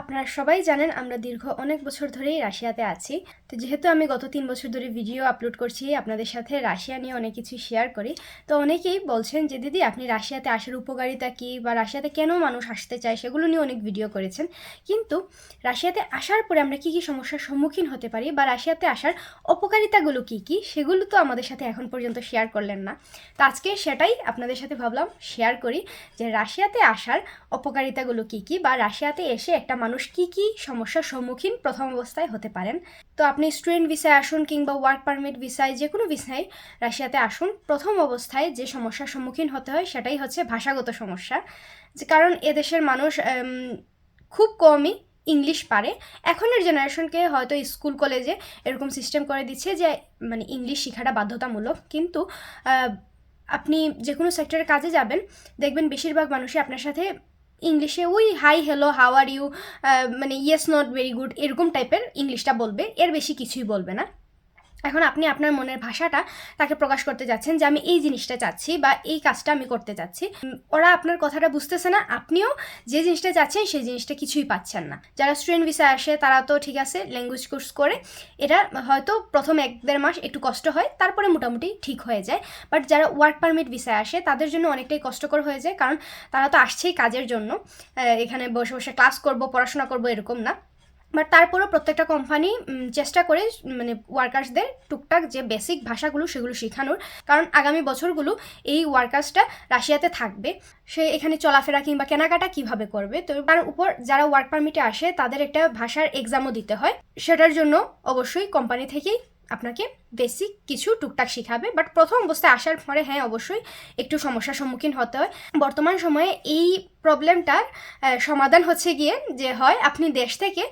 আপনারা সবাই জানেন আমরা দীর্ঘ অনেক বছর ধরেই রাশিয়াতে আছি। তো যেহেতু আমি গত তিন বছর ধরে ভিডিও আপলোড করছি, আপনাদের সাথে রাশিয়া নিয়ে অনেক কিছু শেয়ার করি, তো অনেকেই বলছেন যে, দিদি, আপনি রাশিয়াতে আসার উপকারিতা কী? বা রাশিয়াতে কেন মানুষ আসতে চায়? সেগুলো নিয়ে অনেক ভিডিও করেছেন। কিন্তু রাশিয়াতে আসার পরে আমরা কী কী সমস্যার সম্মুখীন হতে পারি? বা রাশিয়াতে আসার অপকারিতাগুলো কী কী? সেগুলো তো আমাদের সাথে এখন পর্যন্ত শেয়ার করলেন না। তো আজকে সেটাই আপনাদের সাথে ভাবলাম শেয়ার করি যে, রাশিয়াতে আসার অপকারিতাগুলো কী কী? বা রাশিয়াতে এসে একটা মানুষ কী কী সমস্যার সম্মুখীন প্রথম অবস্থায় হতে পারেন। তো আপনি স্টুডেন্ট ভিসায় আসুন কিংবা ওয়ার্ক পারমিট ভিসায় যে কোনো ভিসায় রাশিয়াতে আসুন, প্রথম অবস্থায় যে সমস্যার সম্মুখীন হতে হয় সেটাই হচ্ছে ভাষাগত সমস্যা। যে কারণ এদেশের মানুষ খুব কমই ইংলিশ পারে। এখনের জেনারেশনকে হয়তো স্কুল, কলেজে এরকম সিস্টেম করে দিচ্ছে যে মানে ইংলিশ শেখাটা বাধ্যতামূলক। কিন্তু আপনি যে কোনো সেক্টরে কাজে যাবেন, দেখবেন বেশিরভাগ মানুষই আপনার সাথে ইংলিশে ওই, hi, hello how are you? মানে ইয়েস, নট ভেরি গুড, এরকম টাইপের ইংলিশটা বলবে। এর বেশি কিছুই বলবে না। এখন আপনি আপনার মনের ভাষাটা তাকে প্রকাশ করতে যাচ্ছেন যে আমি এই জিনিসটা চাচ্ছি বা এই কাজটা আমি করতে চাচ্ছি ওরা আপনার কথাটা বুঝতেছে না, আপনিও যে জিনিসটা চাচ্ছেন সেই জিনিসটা কিছুই পাচ্ছেন না। যারা স্টুডেন্ট ভিসা আসে তারা তো ঠিক আছে ল্যাঙ্গুয়েজ কোর্স করে এটা হয়তো প্রথম এক দেড় মাস একটু কষ্ট হয়, তারপরে মোটামুটি ঠিক হয়ে যায়। বাট যারা ওয়ার্ক পারমিট ভিসায় আসে তাদের জন্য অনেকটাই কষ্টকর হয়ে যায়, কারণ তারা তো আসছেই কাজের জন্য। এখানে বসে বসে ক্লাস করব, পড়াশোনা করব এরকম না। বাট তারপরেও প্রত্যেকটা কোম্পানি চেষ্টা করে মানে ওয়ার্কার্সদের টুকটাক যে বেসিক ভাষাগুলো সেগুলো শেখানোর। কারণ আগামী বছরগুলো এই ওয়ার্কার্সটা রাশিয়াতে থাকবে। সে এখানে চলাফেরা কিংবা কেনাকাটা কীভাবে করবে? তো তার উপর যারা ওয়ার্ক পারমিটে আসে, তাদের একটা ভাষার এক্সামও দিতে হয়। সেটার জন্য অবশ্যই কোম্পানি থেকেই আপনাকে বেসিক কিছু টুকটাক শেখাবে বাট প্রথম অবস্থায় আসার পরে হ্যাঁ অবশ্যই একটু সমস্যার সম্মুখীন হতে হয়। বর্তমান সময়ে এই প্রবলেমটার সমাধান হচ্ছে গিয়ে যে হয়, আপনি দেশ থেকে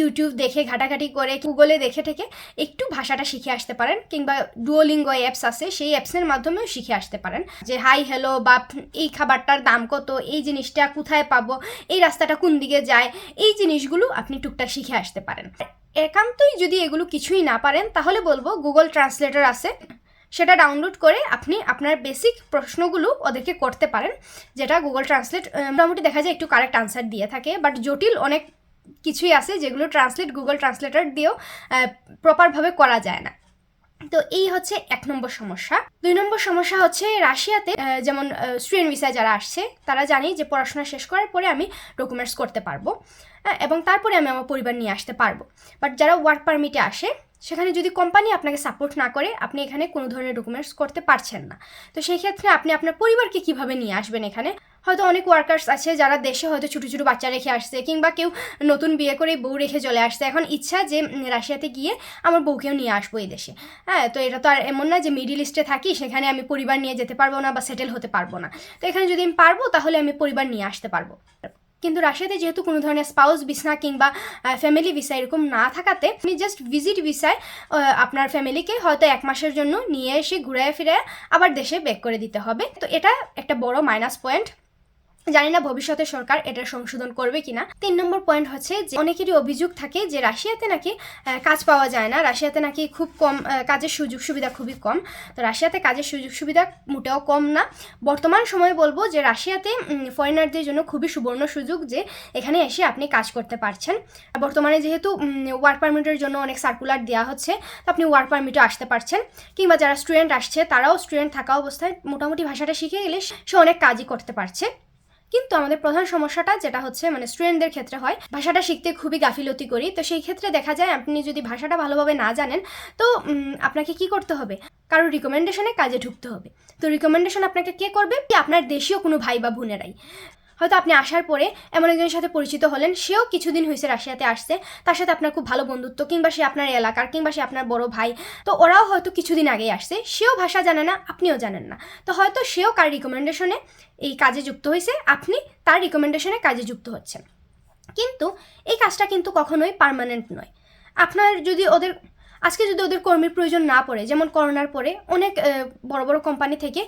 ইউটিউব দেখে, ঘাটাঘাটি করে গুগলে দেখে থেকে একটু ভাষাটা শিখে আসতে পারেন, কিংবা ডুয়োলিঙ্গো অ্যাপস আছে, সেই অ্যাপসের মাধ্যমেও শিখে আসতে পারেন। যে হাই হ্যালো বা এই খাবারটার দাম কত? এই জিনিসটা কোথায় পাবো? এই রাস্তাটা কোন দিকে যায়? এই জিনিসগুলো আপনি টুকটাক শিখে আসতে পারেন। একান্তই যদি এগুলো কিছুই না পারেন, তাহলে বলব গুগল ট্রান্সলেটার আছে। সেটা ডাউনলোড করে আপনি আপনার বেসিক প্রশ্নগুলো ওদেরকে করতে পারেন, যেটা গুগল ট্রান্সলেট মোটামুটি দেখা যায় একটু কারেক্ট আনসার দিয়ে থাকে। বাট জটিল অনেক কিছুই আছে যেগুলো ট্রান্সলেট গুগল ট্রান্সলেটার দিয়েও প্রপারভাবে করা যায় না। তো এই হচ্ছে এক নম্বর সমস্যা। দুই নম্বর সমস্যা হচ্ছে রাশিয়াতে যেমন স্টুডেন্ট ভিসায় যারা আসছে তারা জানি যে পড়াশোনা শেষ করার পরে আমি ডকুমেন্টস করতে পারব হ্যাঁ, এবং তারপরে আমি আমার পরিবার নিয়ে আসতে পারব। বাট যারা ওয়ার্ক পারমিটে আসে সেখানে যদি কোম্পানি আপনাকে সাপোর্ট না করে আপনি এখানে কোনো ধরনের ডকুমেন্টস করতে পারছেন না। তো সেই ক্ষেত্রে আপনি আপনার পরিবারকে কীভাবে নিয়ে আসবেন এখানে? হয়তো অনেক ওয়ার্কার্স আছে যারা দেশে হয়তো ছোটো ছোটো বাচ্চা রেখে আসছে কিংবা কেউ নতুন বিয়ে করে বউ রেখে চলে আসছে। এখন ইচ্ছা যে রাশিয়াতে গিয়ে আমার বউকেও নিয়ে আসব এই দেশে। হ্যাঁ তো এটা তো আর এমন না যে মিডিল ইস্টে থাকি, সেখানে আমি পরিবার নিয়ে যেতে পারব না বা সেটেল হতে পারব না। তো এখানে যদি আমি পারব, তাহলে আমি পরিবার নিয়ে আসতে পারব। কিন্তু রাশিয়াতে যেহেতু কোনো ধরনের স্পাউস ভিসা কিংবা ফ্যামিলি ভিসা এরকম না থাকাতে আপনি জাস্ট ভিজিট ভিসায় আপনার ফ্যামিলিকে হয়তো এক মাসের জন্য নিয়ে এসে ঘুরে ফিরে আবার দেশে ব্যাক করে দিতে হবে। তো এটা একটা বড় মাইনাস পয়েন্ট জানি না ভবিষ্যতে সরকার এটা সংশোধন করবে কিনা। তিন নম্বর পয়েন্ট হচ্ছে যে অনেকেরই অভিযোগ থাকে যে রাশিয়াতে নাকি কাজ পাওয়া যায় না। রাশিয়াতে নাকি খুব কম কাজের সুযোগ সুবিধা খুবই কম। তো রাশিয়াতে কাজের সুযোগ সুবিধা মোটেও কম না। বর্তমান সময়ে বলব যে রাশিয়াতে ফরেনারদের জন্য খুবই সুবর্ণ সুযোগ যে এখানে এসে আপনি কাজ করতে পারছেন। বর্তমানে যেহেতু ওয়ার্ক পারমিটের জন্য অনেক সার্কুলার দেওয়া হচ্ছে, তো আপনি ওয়ার্ক পারমিটও আসতে পারছেন। কিংবা যারা স্টুডেন্ট আসছে, তারাও স্টুডেন্ট থাকা অবস্থায় মোটামুটি ভাষাটা শিখে গেলে সে অনেক কাজই করতে পারছে। কিন্তু আমাদের প্রধান সমস্যাটা যেটা হচ্ছে মানে স্টুডেন্টদের ক্ষেত্রে হয়, ভাষাটা শিখতে খুবই গাফিলতি করি। তো সেই ক্ষেত্রে দেখা যায় আপনি যদি ভাষাটা ভালোভাবে না জানেন, তো আপনাকে কি করতে হবে? কারও রিকমেন্ডেশনে কাজে ঢুকতে হবে। তো রিকমেন্ডেশন আপনাকে কে করবে? কি আপনার দেশীয় কোনো ভাই বা বোনেরাই। হয়তো আপনি আসার পরে এমন একজনের সাথে পরিচিত হলেন, সেও কিছুদিন হয়েছে রাশিয়াতে আসছে, তার সাথে আপনার খুব ভালো বন্ধুত্ব, কিংবা সে আপনার এলাকার, কিংবা সে আপনার বড় ভাই। তো ওরাও হয়তো কিছুদিন আগেই আসছে, সেও ভাষা জানে না, আপনিও জানেন না। তো হয়তো সেও কার রিকমেন্ডেশনে এই কাজে যুক্ত হয়েছে, আপনি তার রিকমেন্ডেশনে কাজে যুক্ত হচ্ছেন। কিন্তু এই কাজটা কিন্তু কখনোই পার্মানেন্ট নয়। আপনার যদি ওদের, আজকে যদি ওদের কর্মীর প্রয়োজন না পড়ে, যেমন করোনার পরে অনেক বড় বড় কোম্পানি থেকে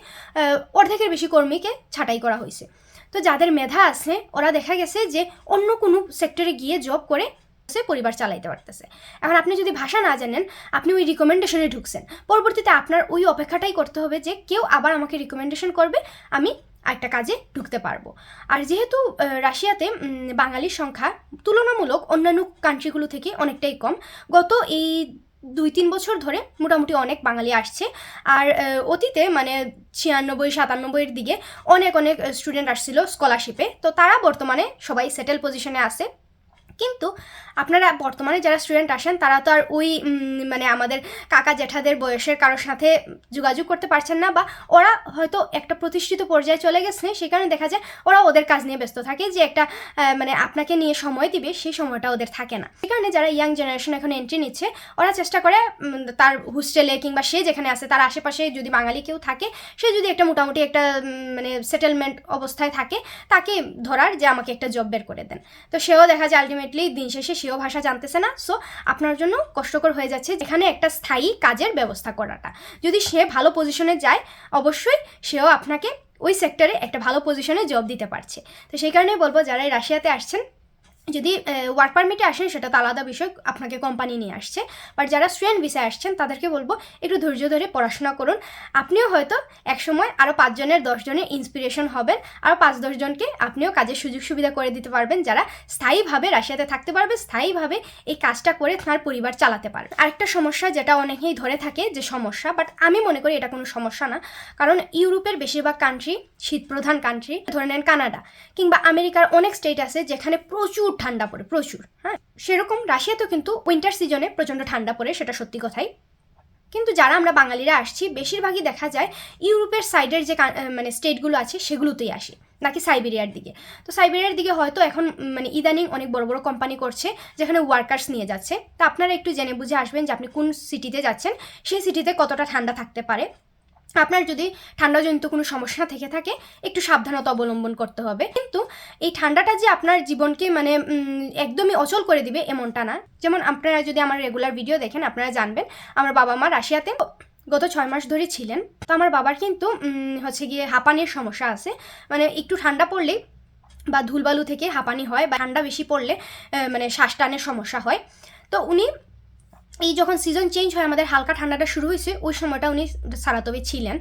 অর্ধেকের বেশি কর্মীকে ছাঁটাই করা হয়েছে। তো যাদের মেধা আছে, ওরা দেখা গেছে যে অন্য কোনো সেক্টরে গিয়ে জব করে সে পরিবার চালাইতে পারতেছে। এখন আপনি যদি ভাষা না জানেন, আপনি ওই রিকমেন্ডেশনে ঢুকছেন। পরবর্তীতে আপনার ওই অপেক্ষাটাই করতে হবে যে কেউ আবার আমাকে রিকমেন্ডেশন করবে, আমি একটা কাজে ঢুকতে পারব। আর যেহেতু রাশিয়াতে বাঙালির সংখ্যা তুলনামূলক অন্যান্য কান্ট্রিগুলো থেকে অনেকটাই কম, গত এই দুই তিন বছর ধরে মোটামুটি অনেক বাঙালি আসছে। আর অতীতে মানে ছিয়ানব্বই, সাতানব্বইয়ের দিকে অনেক অনেক স্টুডেন্ট আসছিল স্কলারশিপে তো তারা বর্তমানে সবাই সেটেল পজিশনে আছে। কিন্তু আপনারা বর্তমানে যারা স্টুডেন্ট আসেন, তারা তো আর ওই মানে আমাদের কাকা জেঠাদের বয়সের কারোর সাথে যোগাযোগ করতে পারছেন না বা ওরা হয়তো একটা প্রতিষ্ঠিত পর্যায়ে চলে গেছে। সেই কারণে দেখা যায় ওরা ওদের কাজ নিয়ে ব্যস্ত থাকে যে একটা মানে আপনাকে নিয়ে সময় দিবে, সেই সময়টা ওদের থাকে না। সেই কারণে যারা ইয়াং জেনারেশন এখন এন্ট্রি নিচ্ছে, ওরা চেষ্টা করে তার হোস্টেলে কিংবা সে যেখানে আছে, তার আশেপাশে যদি বাঙালি কেউ থাকে, সে যদি একটা মোটামুটি একটা মানে সেটেলমেন্ট অবস্থায় থাকে, তাকে ধরার যে আমাকে একটা জব বের করে দেন। তো সেও দেখা যায় আলটিমেটলি দিন শেষে সেও ভাষা জানতেছে না সো আপনার জন্য কষ্টকর হয়ে যাচ্ছে যেখানে একটা স্থায়ী কাজের ব্যবস্থা করাটা। যদি সে ভালো পজিশনে যায়, অবশ্যই সেও আপনাকে ওই সেক্টরে একটা ভালো পজিশনে জব দিতে পারছে। তো সেই কারণে বলব, যারা রাশিয়াতে আসছেন যদি ওয়ার্ক পারমিটে আসেন সেটা তো আলাদা বিষয়, আপনাকে কোম্পানি নিয়ে আসছে। বাট যারা স্টুডেন্ট ভিসায় আসছেন, তাদেরকে বলব, একটু ধৈর্য ধরে পড়াশোনা করুন। আপনিও হয়তো একসময় আরও পাঁচজনের, দশজনের ইন্সপিরেশন হবেন। আরও পাঁচ দশজনকে আপনিও কাজের সুযোগ সুবিধা করে দিতে পারবেন, যারা স্থায়ীভাবে রাশিয়াতে থাকতে পারবে, স্থায়ীভাবে এই কাজটা করে তার পরিবার চালাতে পারবে। আরেকটা সমস্যা যেটা অনেকেই ধরে থাকে, যে সমস্যা বাট আমি মনে করি এটা কোনো সমস্যা না। কারণ ইউরোপের বেশিরভাগ কান্ট্রি শীতপ্রধান কান্ট্রি ধরে নেন কানাডা, কিংবা আমেরিকার অনেক স্টেট আছে যেখানে প্রচুর ঠান্ডা পড়ে, প্রচুর হ্যাঁ? সেরকম রাশিয়াতেও কিন্তু উইন্টার সিজনে প্রচণ্ড ঠান্ডা পড়ে, সেটা সত্যি কথাই। কিন্তু যারা আমরা বাঙালিরা আসছি, বেশিরভাগই দেখা যায় ইউরোপের সাইডের যে মানে স্টেটগুলো আছে, সেগুলোতেই আসি, নাকি সাইবেরিয়ার দিকে। তো সাইবেরিয়ার দিকে হয়তো এখন মানে ইদানিং অনেক বড় বড় কোম্পানি করছে, যেখানে ওয়ার্কার্স নিয়ে যাচ্ছে। তা আপনারা একটু জেনে বুঝে আসবেন যে আপনি কোন সিটিতে যাচ্ছেন, সেই সিটিতে কতটা ঠান্ডা থাকতে পারে। আপনার যদি ঠান্ডাজনিত কোনো সমস্যা থেকে থাকে, একটু সাবধানতা অবলম্বন করতে হবে। কিন্তু এই ঠান্ডাটা যে আপনার জীবনকে মানে একদমই অচল করে দিবে এমনটা না। যেমন আপনারা যদি আমার রেগুলার ভিডিও দেখেন, আপনারা জানবেন, আমার বাবা মা রাশিয়াতে গত ছয় মাস ধরে ছিলেন। তো আমার বাবার কিন্তু হচ্ছে গিয়ে হাঁপানির সমস্যা আছে। মানে একটু ঠান্ডা পড়লেই বা ধুলবালু থেকে হাঁপানি হয় বা ঠান্ডা বেশি পড়লে মানে শ্বাস টানের সমস্যা হয়। তো উনি এই যখন সিজন চেঞ্জ হয়, আমাদের হালকা ঠান্ডাটা শুরু হয়েছে, ওই সময়টা উনি সারাতবে ছিলেন।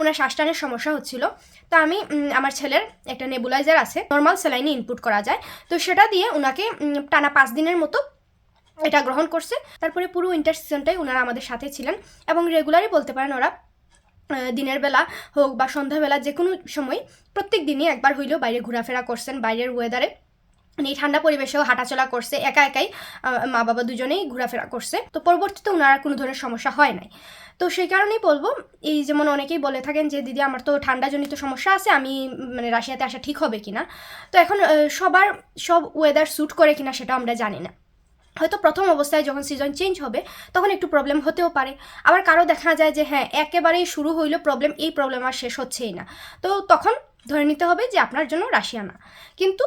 ওনার শ্বাস টানের সমস্যা হচ্ছিল। তা আমি আমার ছেলের একটা নেবুলাইজার আছে নর্মাল স্যালাইনে ইনপুট করা যায়। তো সেটা দিয়ে ওনাকে টানা পাঁচ দিনের মতো এটা গ্রহণ করছে। তারপরে পুরো উইন্টার সিজনটাই ওনারা আমাদের সাথে ছিলেন এবং রেগুলারই বলতে পারেন ওরা দিনের বেলা হোক বা সন্ধ্যাবেলা যে কোনো সময় প্রত্যেক দিনই একবার হইলেও বাইরে ঘোরাফেরা করছেন, বাইরের ওয়েদারে এই ঠান্ডা পরিবেশেও হাঁটাচলা করছে, একা একাই মা বাবা দুজনেই ঘোরাফেরা করছে। তো পরবর্তীতে ওনারা কোনো ধরনের সমস্যা হয় নাই। তো সেই কারণেই বলব, এই যেমন অনেকেই বলে থাকেন যে, দিদি, আমার তো ঠান্ডাজনিত সমস্যা আছে, আমি মানে রাশিয়াতে আসা ঠিক হবে কিনা? তো এখন সবার, সব ওয়েদার স্যুট করে কিনা সেটা আমরা জানি না। হয়তো প্রথম অবস্থায় যখন সিজন চেঞ্জ হবে, তখন একটু প্রবলেম হতেও পারে। আবার কারও দেখা যায় যে হ্যাঁ একেবারেই শুরু হইল প্রবলেম এই প্রবলেম আর শেষ হচ্ছেই না। তো তখন ধরে নিতে হবে যে, আপনার জন্য রাশিয়া না। কিন্তু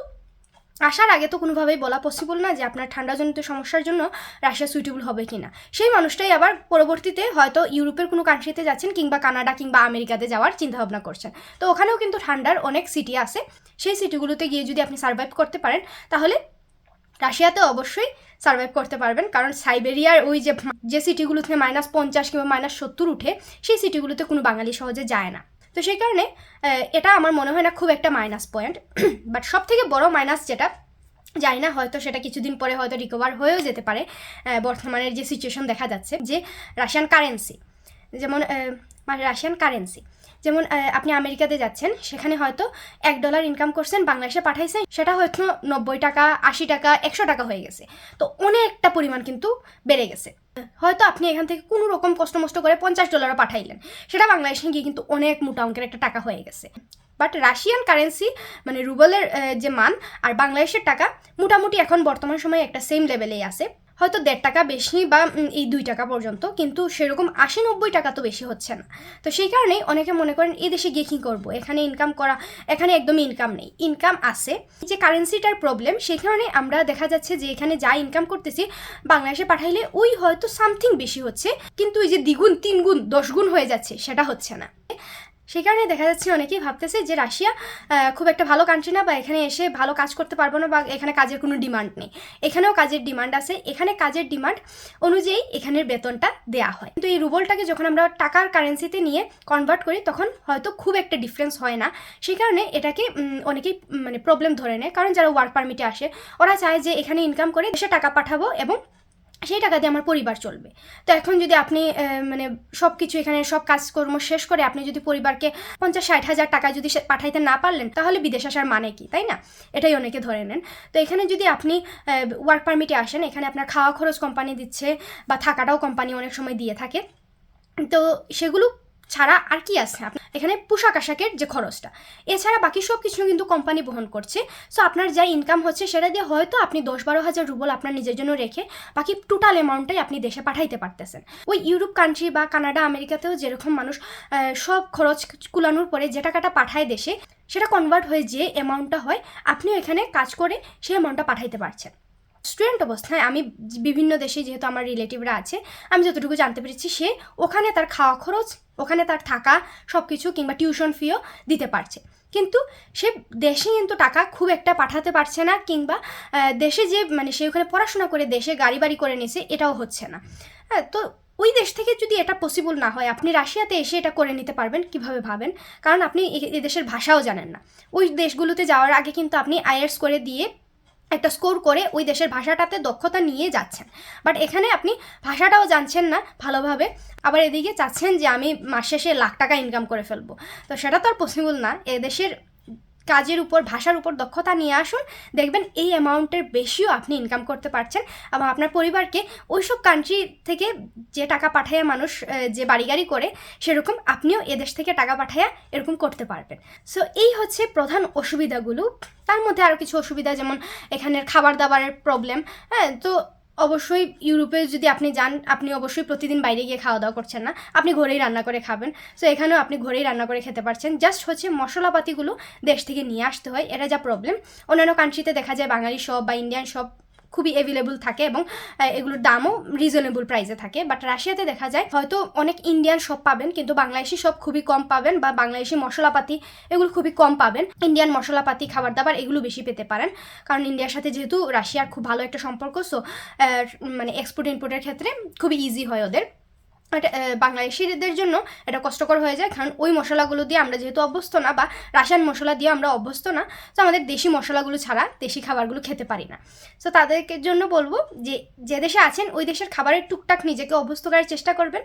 আসার আগে তো কোনোভাবেই বলা পসিবল না যে আপনার ঠান্ডাজনিত সমস্যার জন্য রাশিয়া সুইটেবল হবে কি না সেই মানুষটাই আবার পরবর্তীতে হয়তো ইউরোপের কোনো কান্ট্রিতে যাচ্ছেন কিংবা কানাডা কিংবা আমেরিকাতে যাওয়ার চিন্তাভাবনা করছেন। তো ওখানেও কিন্তু ঠান্ডার অনেক সিটি আছে। সেই সিটিগুলোতে গিয়ে যদি আপনি সার্ভাইভ করতে পারেন, তাহলে রাশিয়াতে অবশ্যই সার্ভাইভ করতে পারবেন। কারণ সাইবেরিয়ার ওই যে যে সিটিগুলোতে মাইনাস পঞ্চাশ কিংবা মাইনাস সত্তর উঠে, সেই সিটিগুলোতে কোনো বাঙালি সহজে যায় না। তো সেই কারণে এটা আমার মনে হয় না খুব একটা মাইনাস পয়েন্ট বাট সব থেকে বড় মাইনাস যেটা জানি না হয়তো সেটা কিছুদিন পরে হয়তো রিকভার হয়েও যেতে পারে বর্তমানের যে সিচুয়েশন দেখা যাচ্ছে যে রাশিয়ান কারেন্সি যেমন আহ, মানে রাশিয়ান কারেন্সি যেমন আপনি আমেরিকাতে যাচ্ছেন, সেখানে হয়তো এক ডলার ইনকাম করছেন, বাংলাদেশে পাঠাইছেন, সেটা হয়তো নব্বই টাকা, আশি টাকা, একশো টাকা হয়ে গেছে। তো অনেকটা পরিমাণ কিন্তু বেড়ে গেছে। হয়তো আপনি এখান থেকে কোনো রকম কষ্ট মষ্ট করে পঞ্চাশ ডলারও পাঠাইলেন। সেটা বাংলাদেশে গিয়ে কিন্তু অনেক মোটা অঙ্কের একটা টাকা হয়ে গেছে। বাট রাশিয়ান কারেন্সি মানে রুবলের যে মান, আর বাংলাদেশের টাকা মোটামুটি এখন বর্তমান সময়ে একটা সেম লেভেলেই আছে। হয়তো দেড় টাকা বেশি বা এই দুই টাকা পর্যন্ত, কিন্তু সেরকম আশি নব্বই টাকা তো বেশি হচ্ছে না। তো সেই কারণেই অনেকে মনে করেন, এই দেশে গিয়ে কী করব? এখানে ইনকাম করা, এখানে একদমই ইনকাম নেই। ইনকাম আছে। যে কারেন্সিটার প্রবলেম সেই কারণে আমরা দেখা যাচ্ছে যে, এখানে যা ইনকাম করতেছি, বাংলাদেশে পাঠাইলে ওই হয়তো সামথিং বেশি হচ্ছে, কিন্তু ওই যে দ্বিগুণ, তিনগুণ, দশগুণ হয়ে যাচ্ছে, সেটা হচ্ছে না। সেই কারণে দেখা যাচ্ছে অনেকেই ভাবতেছে যে রাশিয়া খুব একটা ভালো কান্ট্রি না বা এখানে এসে ভালো কাজ করতে পারব না বা এখানে কাজের কোনো ডিমান্ড নেই। এখানেও কাজের ডিমান্ড আছে। এখানে কাজের ডিমান্ড অনুযায়ী এখানের বেতনটা দেয়া হয়। কিন্তু এই রুবলটাকে যখন আমরা টাকার কারেন্সিতে নিয়ে কনভার্ট করি, তখন হয়তো খুব একটা ডিফারেন্স হয় না। সেই কারণে এটাকে অনেকেই মানে প্রবলেম ধরে নেয়। কারণ যারা ওয়ার্ক পারমিটে আসে, ওরা চায় যে এখানে ইনকাম করে দেশে টাকা পাঠাবো এবং সেই টাকা দিয়ে আমার পরিবার চলবে। তো এখন যদি আপনি মানে সব কিছু এখানে, সব কাজকর্ম শেষ করে আপনি যদি পরিবারকে পঞ্চাশ, ষাট হাজার টাকা যদি পাঠাইতে না পারলেন, তাহলে বিদেশ আসার মানে কি, তাই না? এটাই অনেকে ধরে নেন। তো এখানে যদি আপনি ওয়ার্ক পারমিটে আসেন, এখানে আপনার খাওয়া খরচ কোম্পানি দিচ্ছে বা থাকাটাও কোম্পানি অনেক সময় দিয়ে থাকে। তো সেগুলো ছাড়া আর কি আছে? এখানে পোশাক আশাকের যে খরচটা। এছাড়া বাকি সব কিছু কিন্তু কোম্পানি বহন করছে। সো আপনার যা ইনকাম হচ্ছে, সেটা দিয়ে হয়তো আপনি দশ বারো হাজার রুবল আপনার নিজের জন্য রেখে বাকি টোটাল অ্যামাউন্টটাই আপনি দেশে পাঠাইতে পারতেছেন। ওই ইউরোপ কান্ট্রি বা কানাডা আমেরিকাতেও যেরকম মানুষ সব খরচ কুলানোর পরে যে টাকাটা পাঠায় দেশে, সেটা কনভার্ট হয়ে যে অ্যামাউন্টটা হয় আপনি এখানে কাজ করে সেই অ্যামাউন্টটা পাঠাইতে পারছেন। স্টুডেন্ট অবস্থায় আমি বিভিন্ন দেশে যেহেতু আমার রিলেটিভরা আছে, আমি যতটুকু জানতে পেরেছি সে ওখানে তার খাওয়া খরচ, ওখানে তার থাকা সব কিছু কিংবা টিউশন ফিও দিতে পারছে। কিন্তু সে দেশে কিন্তু টাকা খুব একটা পাঠাতে পারছে না কিংবা দেশে যে মানে সে ওখানে পড়াশোনা করে দেশে গাড়ি বাড়ি করে নিছে এটাও হচ্ছে না। হ্যাঁ তো ওই দেশ থেকে যদি এটা পসিবল না হয়, আপনি রাশিয়াতে এসে এটা করে নিতে পারবেন, কীভাবে ভাবেন? কারণ আপনি এ- এ দেশের ভাষাও জানেন না। ওই দেশগুলোতে যাওয়ার আগে কিন্তু আপনি আইএলস করে দিয়ে একটা স্কোর করে ওই দেশের ভাষাটাতে দক্ষতা নিয়ে যাচ্ছেন। বাট এখানে আপনি ভাষাটাও জানছেন না ভালোভাবে। আবার এদিকে চাচ্ছেন যে আমি মাস শেষে লাখ টাকা ইনকাম করে ফেলব। তো সেটা তো আর পসিবল না। এদেশের কাজের উপর, ভাষার উপর দক্ষতা নিয়ে আসুন। দেখবেন এই অ্যামাউন্টের বেশিও আপনি ইনকাম করতে পারছেন। এবং আপনার পরিবারকে ওইসব কান্ট্রি থেকে যে টাকা পাঠাইয়া মানুষ যে বাড়ি গাড়ি করে, সেরকম আপনিও এদেশ থেকে টাকা পাঠাইয়া এরকম করতে পারবেন। সো এই হচ্ছে প্রধান অসুবিধাগুলো। তার মধ্যে আরও কিছু অসুবিধা, যেমন এখানের খাবার দাবারের প্রবলেম হ্যাঁ তো অবশ্যই ইউরোপে যদি আপনি যান, আপনি অবশ্যই প্রতিদিন বাইরে গিয়ে খাওয়া দাওয়া করছেন না। আপনি ঘরেই রান্না করে খাবেন। সো এখানেও আপনি ঘরেই রান্না করে খেতে পারছেন। জাস্ট হচ্ছে মশলাপাতিগুলো দেশ থেকে নিয়ে আসতে হয়। এটা যা প্রবলেম অন্যান্য কান্ট্রিতে দেখা যায় বাঙালি শপ বা ইন্ডিয়ান শপ খুবই অ্যাভেলেবল থাকে এবং এগুলোর দামও রিজনেবল প্রাইসে থাকে। বাট রাশিয়াতে দেখা যায়, হয়তো অনেক ইন্ডিয়ান সব পাবেন, কিন্তু বাংলাদেশি সব খুবই কম পাবেন বা বাংলাদেশি মশলাপাতি এগুলো খুবই কম পাবেন। ইন্ডিয়ান মশলাপাতি খাবার দাবার এগুলো বেশি পেতে পারেন। কারণ ইন্ডিয়ার সাথে যেহেতু রাশিয়ার খুব ভালো একটা সম্পর্ক সো মানে এক্সপোর্ট ইম্পোর্টের ক্ষেত্রে খুবই ইজি হয় ওদের। বাট বাংলাদেশিদের জন্য এটা কষ্টকর হয়ে যায়। কারণ ওই মশলাগুলো দিয়ে আমরা যেহেতু অভ্যস্ত না বা রাসায়ন মশলা দিয়ে আমরা অভ্যস্ত না, তো আমাদের দেশি মশলাগুলো ছাড়া দেশি খাবারগুলো খেতে পারি না। সো তাদেরকে জন্য বলব যে যে দেশে আছেন, ওই দেশের খাবারের টুকটাক নিজেকে অভ্যস্ত করার চেষ্টা করবেন।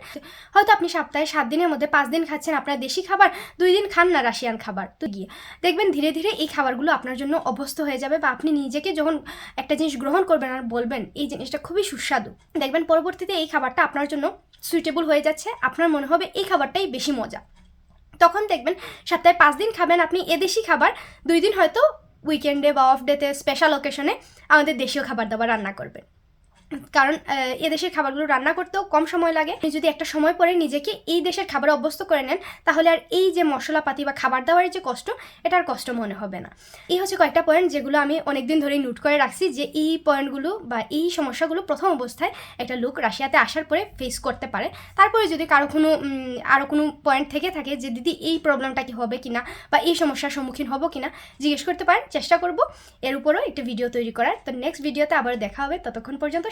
হয়তো আপনি সপ্তাহে সাত দিনের মধ্যে পাঁচ দিন খাচ্ছেন, আপনার দেশি খাবার, দুই দিন খান না রাশিয়ান খাবার। তো গিয়ে দেখবেন ধীরে ধীরে এই খাবারগুলো আপনার জন্য অভ্যস্ত হয়ে যাবে বা আপনি নিজেকে যখন একটা জিনিস গ্রহণ করবেন আর বলবেন, এই জিনিসটা খুবই সুস্বাদু। দেখবেন পরবর্তীতে এই খাবারটা আপনার জন্য সুইটেবল হয়ে যাচ্ছে, আপনার মনে হবে এই খাবারটাই বেশি মজা। তখন দেখবেন সপ্তাহে পাঁচ দিন খাবেন আপনি এদেশি খাবার, দুই দিন হয়তো উইকেন্ডে বা অফ ডেতে স্পেশাল অকেশনে আমাদের দেশীয় খাবার দাবার রান্না করবেন। কারণ এদেশের খাবারগুলো রান্না করতেও কম সময় লাগে। যদি একটা সময় পরে নিজেকে এই দেশের খাবারে অভ্যস্ত করে নেন, তাহলে আর এই যে মশলাপাতি বা খাবার দাবারের যে কষ্ট এটার কষ্ট মনে হবে না। এই হচ্ছে কয়েকটা পয়েন্ট যেগুলো আমি অনেকদিন ধরেই নোট করে রাখছি যে এই পয়েন্টগুলো বা এই সমস্যাগুলো প্রথম অবস্থায় একটা লোক রাশিয়াতে আসার পরে ফেস করতে পারে। তারপরে যদি কারও কোনো আরও কোনো পয়েন্ট থেকে থাকে যে, দিদি, এই প্রবলেমটা কি হবে কিনা বা এই সমস্যার সম্মুখীন হব কিনা? জিজ্ঞেস করতে পারেন, চেষ্টা করব। এর উপরও একটা ভিডিও তৈরি করার। তো নেক্সট ভিডিওতে আবার দেখা হবে। ততক্ষণ পর্যন্ত